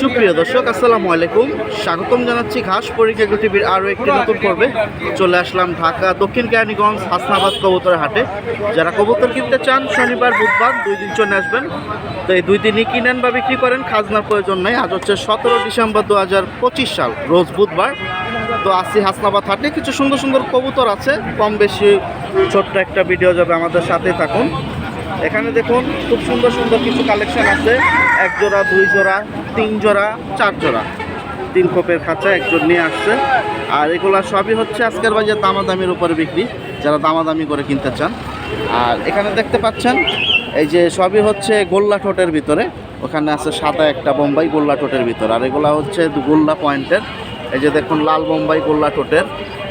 সুপ্রিয় দর্শক, আসসালামু আলাইকুম। স্বাগতম জানাচ্ছি ঘাস পরীক্ষা টিভির আরও একটি নতুন পর্বে। চলে আসলাম ঢাকা দক্ষিণ কেরানীগঞ্জ হাসনাবাদ কবুতরের হাটে। যারা কবুতর কিনতে চান, শনিবার, বুধবার দুই দিন চলে আসবেন। তো এই দুই দিনই কিনেন বা বিক্রি করেন, খাজনার প্রয়োজন নেই। আজ হচ্ছে সতেরো ডিসেম্বর দু হাজার পঁচিশ সাল, রোজ বুধবার। তো আসি হাসনাবাদ হাটে। কিছু সুন্দর সুন্দর কবুতর আছে। কম বেশি ছোট্ট একটা ভিডিও যাবে আমাদের সাথেই থাকুন। এখানে দেখুন খুব সুন্দর সুন্দর কিছু কালেকশন আছে। এক জোড়া, দুই জোড়া, তিন জোড়া, চার জোড়া। তিন খোপের খাঁচা একজন নিয়ে আসছে। আর এগুলা সবই হচ্ছে আজকের বাজার দামাদামির উপরে বিক্রি। যারা দামাদামি করে কিনতে চান। আর এখানে দেখতে পাচ্ছেন, এই যে সবই হচ্ছে গোল্লা ঠোঁটের ভিতরে। ওখানে আছে সাদা একটা বোম্বাই গোল্লা ঠোঁটের ভিতরে। আর এগুলা হচ্ছে গোল্লা পয়েন্টের। এই যে দেখুন, লাল বোম্বাই গোল্লা ঠোঁটের।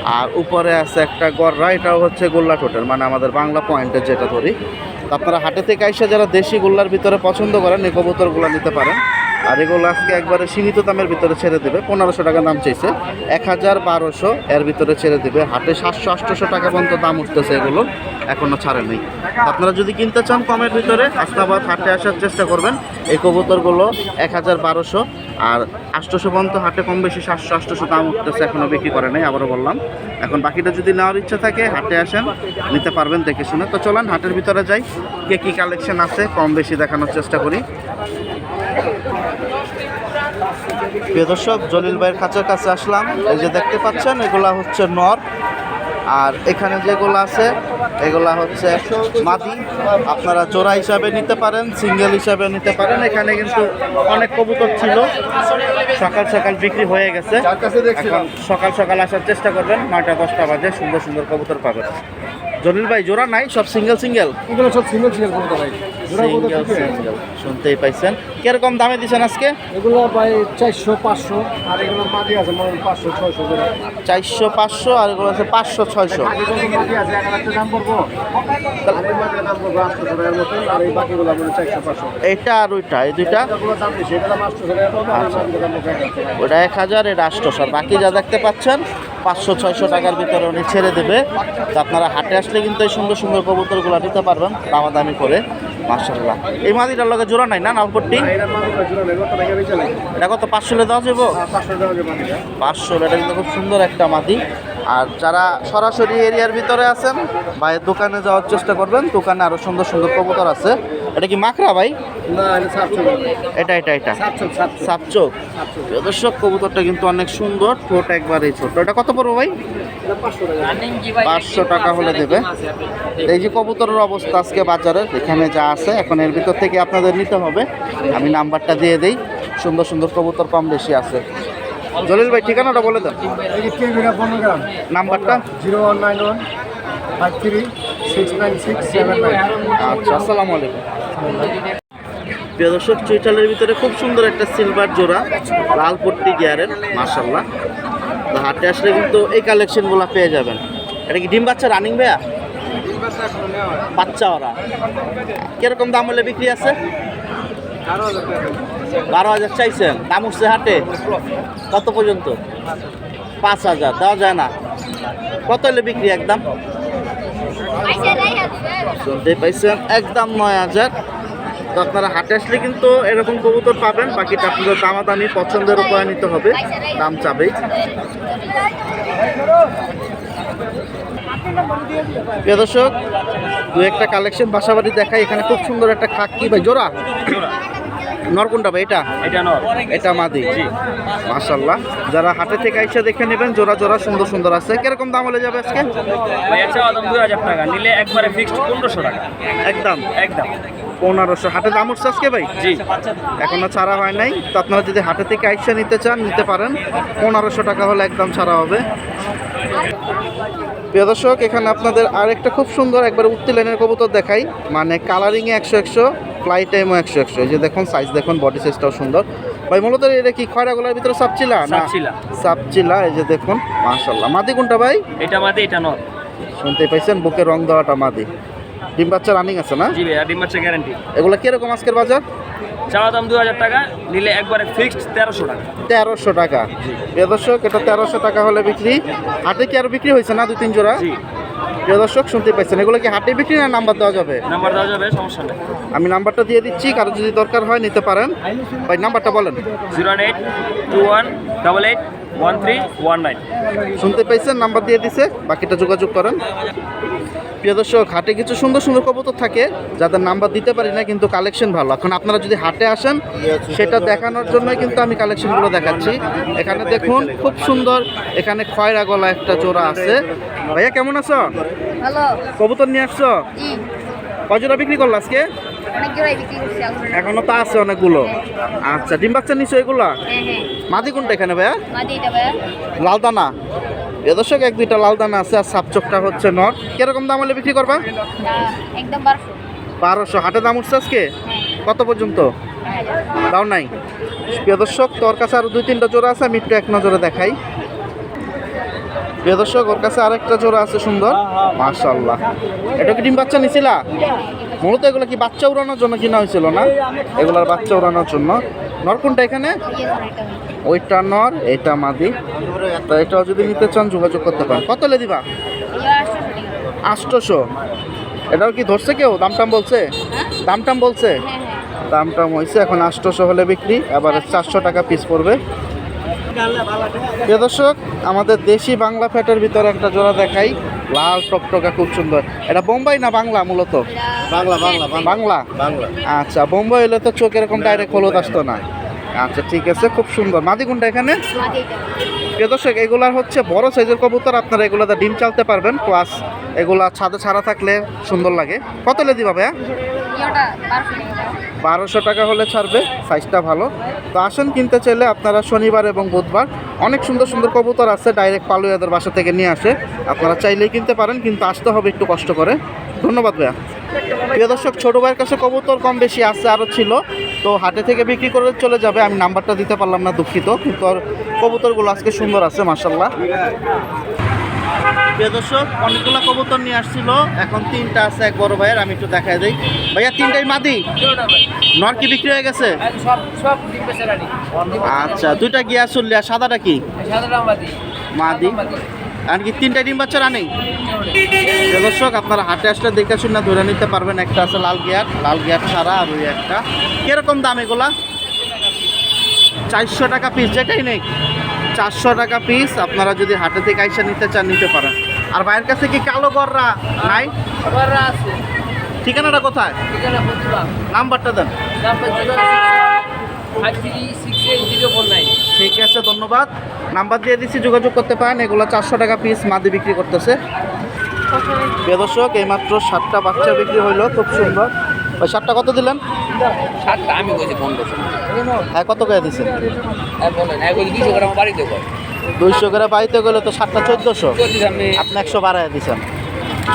আর উপরে আছে একটা গররা এটাও হচ্ছে গোল্লা ঠোঁটের। মানে আমাদের বাংলা পয়েন্টের যেটা ধরি। আপনারা হাটে থেকে আইসা যারা দেশি গোল্লার ভিতরে পছন্দ করেন, এই কবুতরগুলো নিতে পারেন। আর এগুলো আজকে একবারে সীমিত দামের ভিতরে ছেড়ে দেবে। পনেরোশো টাকা দাম চাইছে। এক হাজার বারোশো এর ভিতরে ছেড়ে দেবে। হাটে সাতশো, আটশোশো টাকা পর্যন্ত দাম উঠতেছে এগুলো। এখনও ছাড়ে নেই। আপনারা যদি কিনতে চান কমের ভিতরে আসনাবাদ হাটে আসার চেষ্টা করবেন। এই কবুতরগুলো এক হাজার বারোশো আর আটশোশো পর্যন্ত হাটে কম বেশি সাতশো আষ্টশো দাম উঠতেছে এখনও বিক্রি করে নেই, আবারও বললাম। এখন বাকিটা যদি নেওয়ার ইচ্ছা থাকে, হাটে আসেন, নিতে পারবেন দেখে শুনে। তো চলেন, হাটের ভিতরে যাই, কে কী কালেকশন আছে, কম বেশি দেখানোর চেষ্টা করি। প্রিয় দর্শক, জলিল ভাইয়ের কাছে আসলাম। এই যে দেখতে পাচ্ছেন, এগুলা হচ্ছে নর। আর এখানে যেগুলো আছে এগুলো হচ্ছে মাদি। আপনারা জোড়া হিসাবে নিতে পারেন সিঙ্গেল হিসাবে নিতে পারেন। এখানে কিন্তু অনেক কবুতর ছিল। সকাল সকাল বিক্রি হয়ে গেছে। এখন সকাল সকাল আসার চেষ্টা করবেন। নয়টা দশটা বাজে সুন্দর সুন্দর কবুতর পাবেন। জলিল ভাই জোড়া নাই সব সিঙ্গেল সিঙ্গেল? এগুলো সব সিঙ্গেল সিঙ্গেল কবুতর ভাই। সিঙ্গেল সিঙ্গেল শুনতেই পাইছেন। কীরকম দামে দিচ্ছেন আজকে? এগুলো ভাই চারশো পাঁচশো আর এগুলো মাটি আছে পাঁচশো ছয়শো চারশো পাঁচশো আর এগুলো আছে পাঁচশো ছয়শো। মতন আর ওইটা এই দুইটা? এটা টাকা। ওটা এক হাজার এটা আটশোশো বাকি যা দেখতে পাচ্ছেন পাঁচশো ছয়শো টাকার ভিতরে উনি ছেড়ে দেবে। তো আপনারা হাটে আসলে কিন্তু এই সুন্দর সুন্দর কবুতরগুলো নিতে পারবেন দামাদামি করে। মার্শাল্লাহ এই মাদিটার লগে জোড়া নাই না নালপট্টি এটা কত, পাঁচশো দেওয়া যাব পাঁচশো এটা কিন্তু খুব সুন্দর একটা মাদি। আর যারা সরাসরি এরিয়ার ভিতরে আছেন বা দোকানে যাওয়ার চেষ্টা করবেন, দোকানে আরও সুন্দর সুন্দর কবুতর আছে। এটা কি মাকড়া ভাই? না এটা এটা এটা সাপচোক দর্শক কবুতরটা কিন্তু অনেক সুন্দর ঠোঁট একবারেই ছোট। এটা কত পড়ব ভাই? এটা পাঁচশো টাকা। হলে দেবে। এই যে কবুতরের অবস্থা আজকে বাজারে এখানে যা আছে এখন এর ভিতর থেকে আপনাদের নিতে হবে। আমি নাম্বারটা দিয়ে দিই। সুন্দর সুন্দর কবুতর কম বেশি আছে। জলিল ভাই ঠিকানাটা বলে দেন। নাম্বারটা? Zero one nine one five three six nine six seven nine. আচ্ছা আসসালামু আলাইকুম। প্রিয় দর্শক ভিতরে খুব সুন্দর একটা সিলভার জোড়া, লাল পট্টি গিয়ারের মার্শাল্লাহ তো হাটে আসলে কিন্তু এই কালেকশনগুলো পেয়ে যাবেন। এটা কি ডিম বাচ্চা রানিং ভাইয়া? বাচ্চা ওরা। কীরকম দাম হলে বিক্রি আছে? বারো হাজার চাইছেন। দাম উঠছে হাটে। কত পর্যন্ত? পাঁচ হাজার। দেওয়া যায় না। কত হলে বিক্রি একদম? শুনতে পাইছেন একদম নয় হাজার। তো আপনারা হাটে আসলে কিন্তু এরকম কবুতর পাবেন, বাকিটা আপনাদের দামাদামি পছন্দের উপরে নিতে হবে, দাম চাবেই। প্রিয় দর্শক দু একটা কালেকশন বাসাবাড়ি দেখাই, এখানে খুব সুন্দর একটা খাকি, ভাই, জোড়া। নরকুন্ডা ভাই? এটা? এটা নর। এটা মাদি। মাশাল্লাহ যারা হাটে থেকে আইসা দেখে নেবেন জোড়া জোড়া সুন্দর সুন্দর আছে। কীরকম দাম হলে যাবে আজকে? ভাই দাম দুই হাজার টাকা। নিলে একবারে ফিক্সড পনেরোশো টাকা। একদম? একদম। পনেরোশো। হাটে দাম উঠছে আজকে ভাই? জি। এখনও ছাড়া হয় নাই। তো আপনারা যদি হাটে থেকে আইসা নিতে চান নিতে পারেন। পনেরোশো টাকা হলে একদম ছাড়া হবে। প্রিয় দর্শক এখানে আপনাদের আরেকটা খুব সুন্দর একবার উত্তি লাইনের কবুতর দেখাই। মানে কালারিংয়ে একশো একশো। ফ্লাই টাইমও একশো একশো। এই যে দেখুন সাইজ দেখুন বডি সাইজটাও সুন্দর। ভাই মূলত এটা কি খয়রাগুলার ভিতরে সাপচিলা? না সাপচিলা। এই যে দেখুন মাশাল্লাহ মাদি কোনটা ভাই? এটা মাদে এটা নর। শুনতে পাইছেন বুকে রং দেওয়াটা মাদি। ডিম বাচ্চা রানিং আছে না? জি ভাই ডিম বাচ্চা গ্যারান্টি এগুলো কীরকম আজকের বাজার? চাওয়া দাম দু হাজার টাকা নিলে একবারে ফিক্সড তেরোশো টাকা। তেরোশো টাকা। প্রিয় দর্শক এটা তেরোশো টাকা হলে বিক্রি। হাটে কি আর বিক্রি হয়েছে না দু তিন জোড়া? প্রিয় দর্শক শুনতে পাইছেন। এগুলো কি হাটে বিক্রি না নাম্বার দেওয়া যাবে? নাম্বার দেওয়া যাবে সমস্যা নেই। আমি নাম্বারটা দিয়ে দিচ্ছি কারও যদি দরকার হয় নিতে পারেন। ভাই নাম্বারটা বলেন। Zero eight two one double eight one three one nine. শুনতে পাইছেন নাম্বার দিয়ে দিছে বাকিটা যোগাযোগ করেন। প্রিয় দর্শক হাটে কিছু সুন্দর সুন্দর কবুতর থাকে যাদের নাম্বার দিতে পারি না কিন্তু কালেকশন ভালো। এখন আপনারা যদি হাটে আসেন সেটা দেখানোর জন্যই কিন্তু আমি কালেকশনগুলো দেখাচ্ছি। এখানে দেখুন খুব সুন্দর এখানে খয়রা গলা একটা জোড়া আছে। ভাইয়া কেমন আছো? কবুতর নিয়ে আসছো? কজোড়া বিক্রি করল আজকে? এখনও তো আছে অনেকগুলো। আচ্ছা ডিম বাচ্চা নিছো এগুলা? হ্যাঁ হ্যাঁ। মাদি কোনটা এখানে ভাইয়া? মাদি দর্শক এক দুইটা লাল দানা আছে আর সাপচকটা হচ্ছে নট কীরকম দাম হলে বিক্রি করবা? একদম বারোশো। বারোশো। হাটে দাম উঠছে আজকে? হ্যাঁ। কত পর্যন্ত? দাও নাই। প্রিয় দর্শক তোর কাছে আরও দুই তিনটা জোড়া আছে আমি একটু এক নজরে দেখাই। প্রিয় দর্শক ওর কাছে আরেকটা জোড়া আছে সুন্দর। মাশাল্লাহ এটা কি ডিম বাচ্চা নিছিলা? মূলত এগুলো কি বাচ্চা উড়ানোর জন্য কিনা হয়েছিল না? এগুলার বাচ্চা উড়ানোর জন্য। নর কোনটা এখানে। ওইটা নর এটা মাদি। তো এটাও যদি নিতে চান যোগাযোগ করতে পারেন। কত লে দিবা? আষ্টশো এটাও কি ধরছে কেউ? দাম টাম বলছে? দাম টাম বলছে? হ্যাঁ হ্যাঁ। দাম টাম হয়েছে এখন আষ্টশো হলে বিক্রি। আবার চারশো টাকা পিস পড়বে। প্রিয় দর্শক আমাদের দেশি বাংলা ফ্যাটের ভিতরে একটা জোড়া দেখাই। লাল টকটকা খুব সুন্দর। এটা বোম্বাই না বাংলা মূলত? বাংলা বাংলা বাংলা। বাংলা? বাংলা। আচ্ছা বোম্বাই হলে তো চোখ এরকম ডাইরেক্ট হলুদ আসতো না। আচ্ছা ঠিক আছে খুব সুন্দর। মাদি কোনটা এখানে? প্রিয় দর্শক এগুলার হচ্ছে বড় সাইজের কবুতর। আপনারা এগুলাতে ডিম চালতে পারবেন প্লাস এগুলা ছাদে ছাড়া থাকলে সুন্দর লাগে। কত লে দিবা ভাইয়া? ইয়েটা বারোশো টাকা হলে ছাড়বে সাইজটা ভালো। তো আসেন কিনতে চাইলে আপনারা শনিবার এবং বুধবার অনেক সুন্দর সুন্দর কবুতর আছে ডাইরেক্ট পালু পালুয়াদের বাসা থেকে নিয়ে আসে। আপনারা চাইলেই কিনতে পারেন, কিন্তু আসতে হবে একটু কষ্ট করে। ধন্যবাদ ভাইয়া। প্রিয় দর্শক, ছোটো ভাইয়ের কাছে কবুতর কম বেশি আছে আরও ছিল। তো হাটে থেকে বিক্রি করে চলে যাবে, আমি নাম্বারটা দিতে পারলাম না দুঃখিত, কিন্তু কবুতরগুলো আজকে সুন্দর আছে মার্শাল্লাহ প্রিয় দর্শক অনেকগুলো কবুতর নিয়ে আসছিল। এখন তিনটা আছে এক বড় ভাইয়ের আমি একটু দেখাই দিই। ভাইয়া তিনটাই মাদি? নর কি বিক্রি হয়ে গেছে? আচ্ছা দুইটা গিয়া চললি আর সাদাটা কি? মাদি। আর কি তিনটা ডিম বাচ্চা রানি? দর্শক আপনারা হাটে আসলে দেখে শুনে ধরে নিতে পারবেন একটা আছে লাল গিয়ার লাল গিয়ার ছাড়া আর ওই একটা। কীরকম দাম এগুলা? চারশো টাকা পিস যেটাই নেই। চারশো টাকা পিস আপনারা যদি হাটে থেকে আইসা নিতে চান নিতে পারেন। আর ভাইয়ের কাছে কি কালো গররা নাই? আবার আছে। ঠিকানাটা কোথায়? ঠিকানা প্রতিভা নাম্বারটা দেন। ঠিক আছে ধন্যবাদ। নাম্বার দিয়ে দিচ্ছি যোগাযোগ করতে পারেন। এগুলো চারশো টাকা পিস মাদি বিক্রি করতেছে। প্রিয় দর্শক এইমাত্র সাতটা বাচ্চা বিক্রি হইল খুব সুন্দর। ওই সাতটা কত দিলেন? সাতটা আমি বলছি পনেরোশো। হ্যাঁ কত করে দিচ্ছেন হ্যাঁ বলেন। গ্রাম বাড়িতে দুইশো করে বাড়িতে গেলে তো সাতটা চোদ্দশো। আপনি একশো বাড়ায় দিচ্ছেন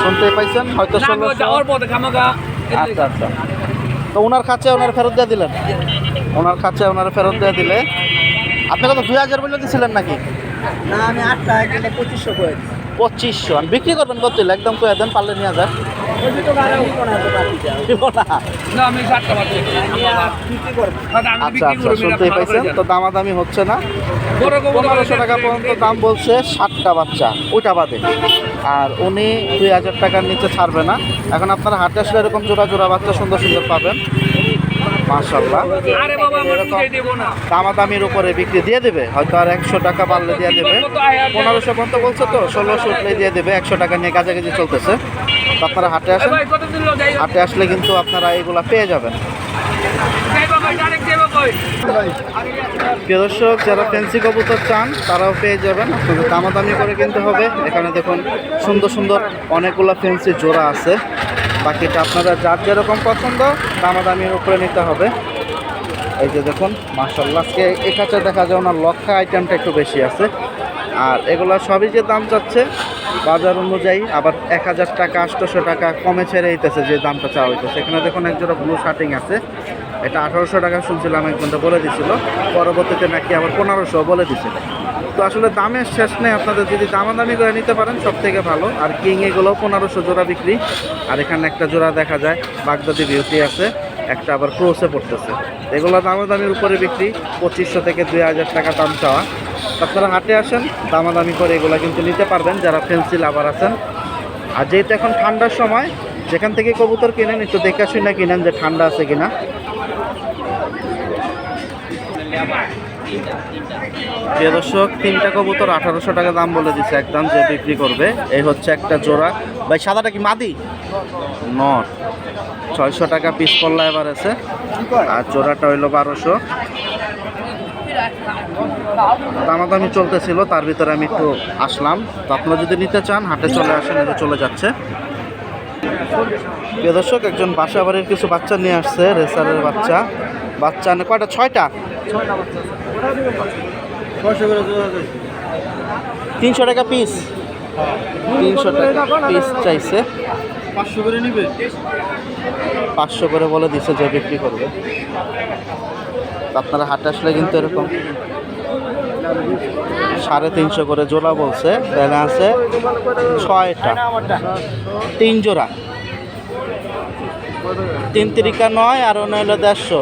শুনতে পাইছেন? হয়তো আচ্ছা আচ্ছা। তো ওনার কাছে ওনার ফেরত দিয়ে দিলেন? ওনার কাছে ওনার ফেরত দিয়ে দিলে? আপনি কত দুই হাজার বলে দিয়েছিলেন নাকি? না আমি আটটা পঁচিশশো পঁচিশশো। আর বিক্রি করবেন কত একদম কয়ে দেন পারলে নিয়ে যান। আচ্ছা আচ্ছা শুনতেই পাইছেন। তো দামাদামি হচ্ছে না। পনেরোশো টাকা পর্যন্ত দাম বলছে ষাটটা বাচ্চা ওইটা বাদে। আর উনি দুই হাজার টাকার নিচে ছাড়বে না। এখন আপনারা হাটে আসলে এরকম জোড়া জোড়া বাচ্চা সুন্দর সুন্দর পাবেন। না। দামাদামির উপরে বিক্রি দিয়ে দেবে হয়তো আর একশো টাকা বাড়লে দিয়ে দেবে। পনেরোশো পর্যন্ত বলছে তো ষোলোশো উঠলে দিয়ে দেবে একশো টাকা নিয়ে কাছাকাছি চলতেছে। আপনারা হাটে আসেন। হাটে আসলে কিন্তু আপনারা এগুলা পেয়ে যাবেন। দর্শক যারা ফ্যান্সি কবুতর চান তারাও পেয়ে যাবেন। আপনাদের দামাদামি করে কিনতে হবে। এখানে দেখুন সুন্দর সুন্দর অনেকগুলো ফ্যান্সি জোড়া আছে। বাকিটা আপনারা যার যেরকম পছন্দ, দামাদামির উপরে নিতে হবে। এই যে দেখুন মার্শাল্লাহ আজকে এই কাছে দেখা যায় ওনার লক্ষা আইটেমটা একটু বেশি আছে। আর এগুলো সবই যে দাম যাচ্ছে, বাজার অনুযায়ী আবার এক হাজার টাকা আটশোশো টাকা কমে ছেড়ে দিতেছে যে দামটা চাওয়া হইতেছে। এখানে দেখুন এক জোড়া ব্লু শার্টিং আছে। এটা আঠারোশো টাকা শুনছিলাম, একজনটা বলে দিছিল। পরবর্তীতে নাকি আবার পনেরোশো বলে দিছে তো আসলে দামের শেষ নেই। আপনাদের যদি দামাদামি করে নিতে পারেন সব থেকে ভালো। আর কিং এগুলো পনেরোশো জোড়া বিক্রি। আর এখানে একটা জোড়া দেখা যায়, বাগদাদি বিউটি আছে। একটা আবার ক্রোসে পড়তেছে। এগুলো দামাদামির উপরে বিক্রি। পঁচিশশো থেকে দুই হাজার টাকা দাম চাওয়া। আপনারা হাটে আসেন, দামাদামি করে এগুলো কিন্তু নিতে পারবেন। যারা ফেন্সি লাভার আছেন। আর যেহেতু এখন ঠান্ডার সময়, যেখান থেকে কবুতর কিনেন, একটু দেখে শুনে কিনেন যে ঠান্ডা আছে কিনা। প্রিয় দর্শক, তিনটা কবুতর আঠারোশো টাকা দাম বলে দিচ্ছে একদম যে বিক্রি করবে। এই হচ্ছে একটা জোড়া। ভাই, সাদাটা কি মাদি? নট। ছয়শো টাকা পিস পড়লা এবার আছে আর জোড়াটা হইল বারোশো। দামাদামি চলতেছিল, তার ভিতরে আমি একটু আসলাম। তো আপনারা যদি নিতে চান, হাটে চলে আসেন এটা চলে যাচ্ছে। প্রিয় দর্শক, একজন বাসা বাড়ির কিছু বাচ্চা নিয়ে আসছে, রেসারের বাচ্চা। বাচ্চা কয়টা? ছয়টা। তিনশো টাকা পিস তিনশো টাকা পিস চাইছে। পাঁচশো করে নিবে? পাঁচশো করে বলে দিছে যে বিক্রি করবে। আপনারা হাটে আসলে কিন্তু এরকম সাড়ে তিনশো করে জোড়া বলছে। দেনা আছে ছয়টা। তিন জোড়া। তিন তিরিকা নয় আর অন্য হলো দেড়শো।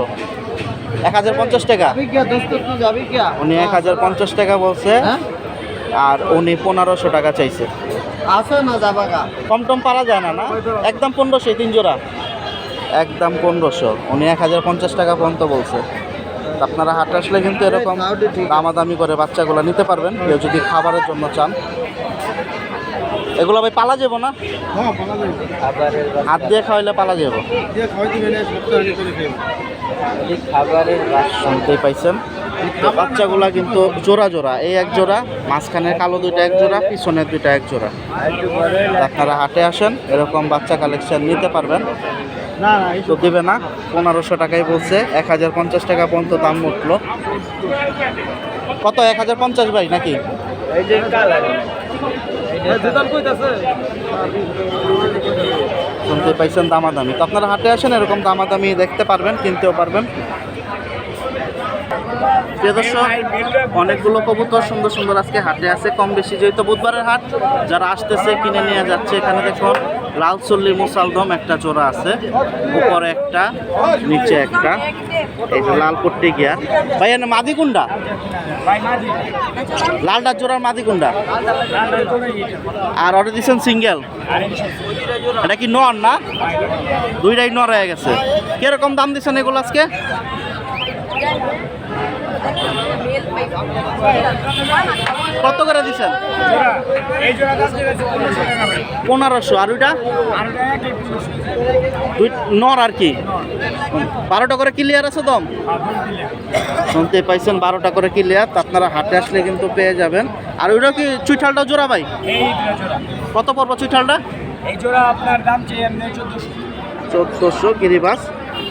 এক হাজার পঞ্চাশ টাকা। উনি এক হাজার পঞ্চাশ টাকা বলছে। হ্যাঁ? আর উনি পনেরোশো টাকা চাইছে। আছে না যাবাগা কম টম পারা যায় না না? একদম পনেরোশো তিন জোড়া। একদম পনেরোশো। উনি এক হাজার পঞ্চাশ টাকা পর্যন্ত বলছে। আপনারা হাট আসলে কিন্তু এরকম দামাদামি করে বাচ্চাগুলো নিতে পারবেন। কেউ যদি খাবারের জন্য চান এগুলো ভাই পালা যাব না? হ্যাঁ হাত দিয়ে খাওয়াইলে পালা যাব। শুনতেই পাইছেন? তো বাচ্চাগুলা কিন্তু জোড়া জোড়া। এই এক জোড়া মাঝখানের কালো দুইটা এক জোড়া পিছনের দুইটা এক জোড়া। আপনারা হাটে আসেন এরকম বাচ্চা কালেকশন নিতে পারবেন। না না তো দেবে না পনেরোশো টাকাই বলছে এক হাজার পঞ্চাশ টাকা পর্যন্ত দাম উঠল। কত এক হাজার পঞ্চাশ ভাই নাকি? শুনতে পাইছেন দামাদামি। তো আপনারা হাটে আসেন এরকম দামাদামি দেখতে পারবেন কিনতেও পারবেন। প্রিয় দর্শক, অনেকগুলো কবুতর সুন্দর সুন্দর আজকে হাটে আছে। কম বেশি যেহেতু বুধবারের হাট, যারা আসতেছে, কিনে নিয়ে যাচ্ছে এখানে দেখুন লাল চল্লি মুসালদম একটা জোড়া আছে। উপরে একটা, নিচে একটা। এই যে লাল পট্টি গিয়া। ভাই এনে মাদি কুন্ডা? লালটা জোড়ার মাদি কুন্ডা? আর অর্ডার দিচ্ছেন সিঙ্গেল? এটা কি নর না? দুইটাই নর হয়ে গেছে। কীরকম দাম দিচ্ছেন এগুলো আজকে? কত করে দিচ্ছেন? পনেরোশো। আর ওইটা? নর আর কি? বারোটা করে ক্লিয়ার আছে দম শুনতে পাইছেন বারোটা করে ক্লিয়ার তো আপনারা হাটে আসলে কিন্তু পেয়ে যাবেন। আর ওইটা কি চুইঠালটা জোড়া ভাই? কত পড়ব চুইঠালটা? এই জোড়া আপনার দাম চেয়ে এমনি চোদ্দশো। চোদ্দোশো গিরিবাস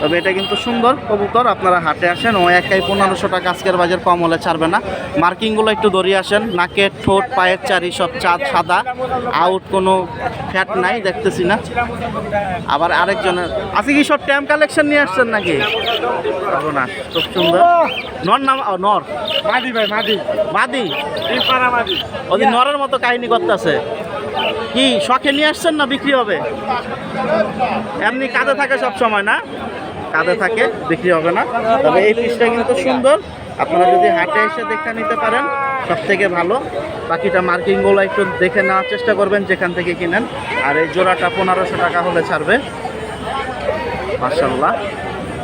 তবে এটা কিন্তু সুন্দর। কবুতর আপনারা হাটে আসেন। ও একাই পনেরোশো টাকা আজকের বাজার কম হলে ছাড়বে না। মার্কিংগুলো একটু দরিয়ে আসেন। নাকের ঠোঁট পায়ের চারি সব চাঁদ সাদা। আউট কোনো ফ্যাট নাই দেখতেছি না। আবার আরেকজনের আছে কি সব ট্যাম কালেকশন নিয়ে আসছেন নাকি? না খুব সুন্দর। নর নাম নর। মাদি ভাই মাদি। মাদি? ওদের নরের মতো কাহিনী করতেছে। কি শখে নিয়ে আসছেন না বিক্রি হবে? এমনি কাঁধে থাকে সব সময় না? কাঁধে থাকে বিক্রি হবে না। তবে এই পিসটা কিন্তু সুন্দর। আপনারা যদি হাটে এসে দেখে নিতে পারেন সব থেকে ভালো। বাকিটা মার্কিংগুলো একটু দেখে নেওয়ার চেষ্টা করবেন যেখান থেকে কিনেন। আর এই জোড়াটা পনেরোশো টাকা হলে ছাড়বে। মার্শাল্লাহ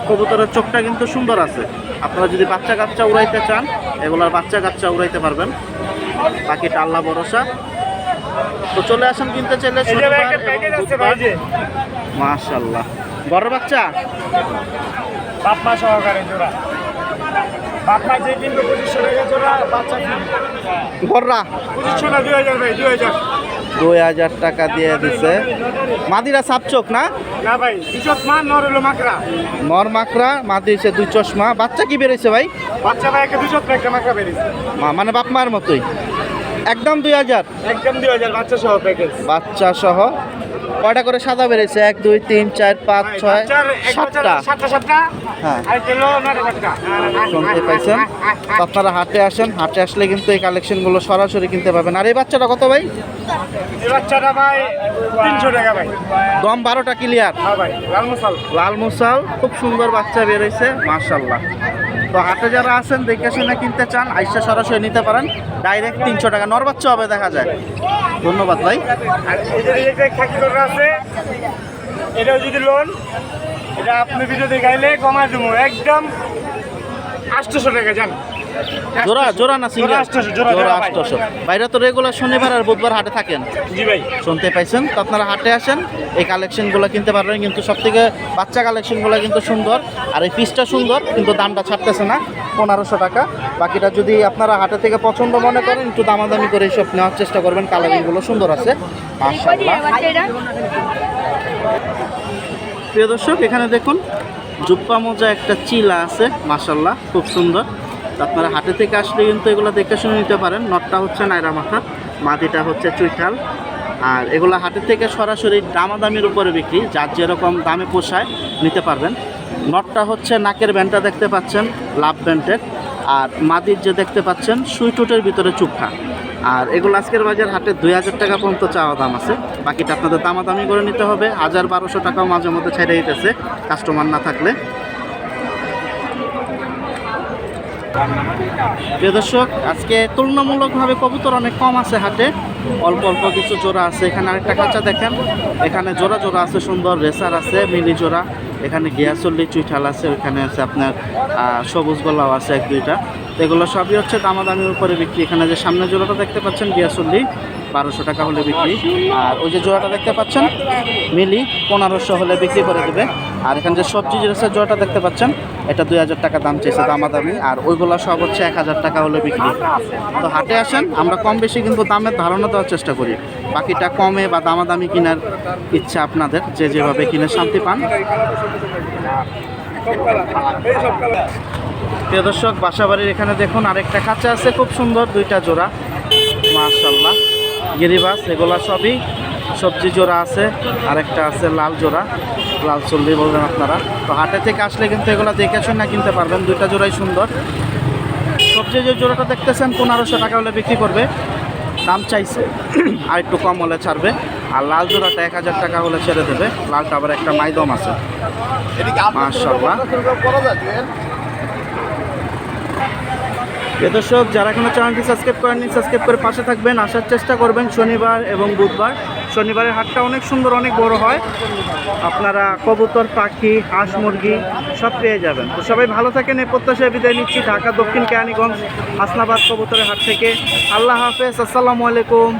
কবুতরের চোখটা কিন্তু সুন্দর আছে। আপনারা যদি বাচ্চা কাচ্চা উড়াইতে চান এগুলার বাচ্চা কাচ্চা উড়াইতে পারবেন। বাকিটা আল্লাহ ভরসা। তো চলে আসেন কিনতে চাইলে মাশাল্লাহ বড় বাচ্চা? বাপ মা সহকারে জোড়া। বাপ মা যে কিনবে পঁচিশশো টাকা জোড়া বাচ্চা বড়রা? পঁচিশশো না দুই হাজার ভাই দুই হাজার। দুই হাজার টাকা দিয়ে দিছে। মাদিরা সাপচোক না? না ভাই দুশো মান নর হলো মাকড়া। নর মাকড়া মাদি হচ্ছে দুই চশমা। বাচ্চা কি বেরোইছে ভাই? বাচ্চা ভাই একটা দুশো একটা মাকড়া বেরিয়েছে। মা- মানে বাপ মার মতোই। একদম দুই হাজার? একদম দুই হাজার বাচ্চা সহ প্যাকেজ বাচ্চা সহ। কয়টা করে সাদা বেড়েছে এক দুই তিন চার পাঁচ ছয় সাতটা। হ্যাঁ। শুনতে পাইছেন? আপনারা হাটে আসেন। হাটে আসলে কিন্তু এই কালেকশনগুলো সরাসরি কিনতে পাবেন। আর এই বাচ্চাটা কত ভাই? বাচ্চাটা ভাই তিনশো টাকা ভাই। দম বারোটা ক্লিয়ার লাল মশাল লাল মুসাল খুব সুন্দর বাচ্চা বেরোইছে মার্শাল্লাহ তো হাটে যারা আছেন, দেখে শুনে কিনতে চান, আইসা সরাসরি নিতে পারেন। ডাইরেক্ট তিনশো টাকা। নরবাচ্চা হবে, দেখা যায়। ধন্যবাদ ভাই। এটাও যদি লোন, এটা আপনি ভিডিও দেখাইলে কমাই দেবো একদম আটশোশো টাকা যান জোড়া জোড়া না সিঙ্গেল জোড়া 800, জোড়া, জোড়া জোড়া আটশোশো বাইরে তো রেগুলার শনিবার আর বুধবার হাটে থাকেন? জি ভাই। শুনতে পাইছেন? তো আপনারা হাটে আসেন এই কালেকশনগুলো কিনতে পারবেন কিন্তু সব থেকে বাচ্চা কালেকশনগুলো কিন্তু সুন্দর আর এই পিসটা সুন্দর কিন্তু দামটা ছাড়তেছে না পনেরোশো টাকা। বাকিটা যদি আপনারা হাটে থেকে পছন্দ মনে করেন একটু দামাদামি করে সব নেওয়ার চেষ্টা করবেন কালারিংগুলো সুন্দর আছে। প্রিয় দর্শক এখানে দেখুন জুপ্পা মোজা একটা চিলা আছে মাশাল্লাহ খুব সুন্দর। আপনারা হাটে থেকে আসলে কিন্তু এগুলো দেখে শুনে নিতে পারেন। নটটা হচ্ছে নাইরা মাথা, মাটিটা হচ্ছে চুইঠাল। আর এগুলো হাটের থেকে সরাসরি দামাদামির উপরে বিক্রি, যার যেরকম দামে পোষায় নিতে পারবেন। নটটা হচ্ছে নাকের ব্যান্ডটা দেখতে পাচ্ছেন, লাভ ব্যান্ডের। আর মাদির যে দেখতে পাচ্ছেন সুইটুটের ভিতরে চুপখা আর এগুলো আজকের বাজার হাটে দুই হাজার টাকা পর্যন্ত চাওয়া দাম আছে। বাকিটা আপনাদের দামাদামি করে নিতে হবে। হাজার বারোশো টাকাও মাঝে মধ্যে ছেড়ে দিতেছে, কাস্টমার না থাকলে। প্রিয় দর্শক, আজকে তুলনামূলকভাবে কবুতর অনেক কম আছে হাটে। অল্প অল্প কিছু জোড়া আছে। এখানে আরেকটা কাঁচা দেখেন। এখানে জোড়া জোড়া আছে সুন্দর। রেসার আছে মিলি জোড়া। এখানে গিয়াসল্লি, চুইঠাল আছে। ওইখানে আছে আপনার সবুজ গোলাও আছে এক দুইটা। তো এগুলো সবই হচ্ছে দামাদামির উপরে বিক্রি। এখানে যে সামনে জোড়াটা দেখতে পাচ্ছেন গিয়াসল্লি বারোশো টাকা হলে বিক্রি। আর ওই যে জোড়াটা দেখতে পাচ্ছেন, মিলি পনেরোশো হলে বিক্রি করে দেবে। আর এখানে যে সবজি রেসার জোড়াটা দেখতে পাচ্ছেন, এটা দুই হাজার টাকা দাম চেয়েছে দামাদামি। আর ওইগুলো সব হচ্ছে এক হাজার টাকা হলে বিক্রি। তো হাটে আসেন, আমরা কম বেশি কিন্তু দামের ধারণা দেওয়ার চেষ্টা করি। বাকিটা কমে বা দামাদামি কেনার ইচ্ছা আপনাদের, যে যেভাবে কিনে শান্তি পান। প্রিয় দর্শক বাসাবাড়ির এখানে দেখুন আরেকটা খাঁচা আছে খুব সুন্দর দুইটা জোড়া। মাশাল্লাহ গিরিবাস এগুলা সবই সবজি জোড়া আছে আরেকটা আছে লাল জোড়া লাল চল্লি বলবেন আপনারা। তো হাটে থেকে আসলে কিন্তু এগুলো দেখে শুনে কিনতে পারবেন দুইটা জোড়াই সুন্দর। সবজি যে জোড়াটা দেখতেছেন পনেরোশো টাকা হলে বিক্রি করবে। দাম চাইছে আর একটু কম হলে ছাড়বে। আর লাল জোড়াটা এক হাজার টাকা হলে ছেড়ে দেবে। লালটা আবার একটা মাইদম আছে। মাশাল্লাহ প্রিয় দর্শক, যারা এখনও চ্যানেলটি সাবস্ক্রাইব করেননি সাবস্ক্রাইব করে পাশে থাকবেন। আসার চেষ্টা করবেন শনিবার এবং বুধবার। শনিবারের হাটটা অনেক সুন্দর, অনেক বড় হয়। আপনারা কবুতর, পাখি, হাঁস, মুরগি সব পেয়ে যাবেন। তো সবাই ভালো থাকেন, এই প্রত্যাশায় বিদায় নিচ্ছি ঢাকা, দক্ষিণ কেরানীগঞ্জ, হাসনাবাদ কবুতরের হাট থেকে। আল্লাহ হাফেজ, আসসালামু আলাইকুম।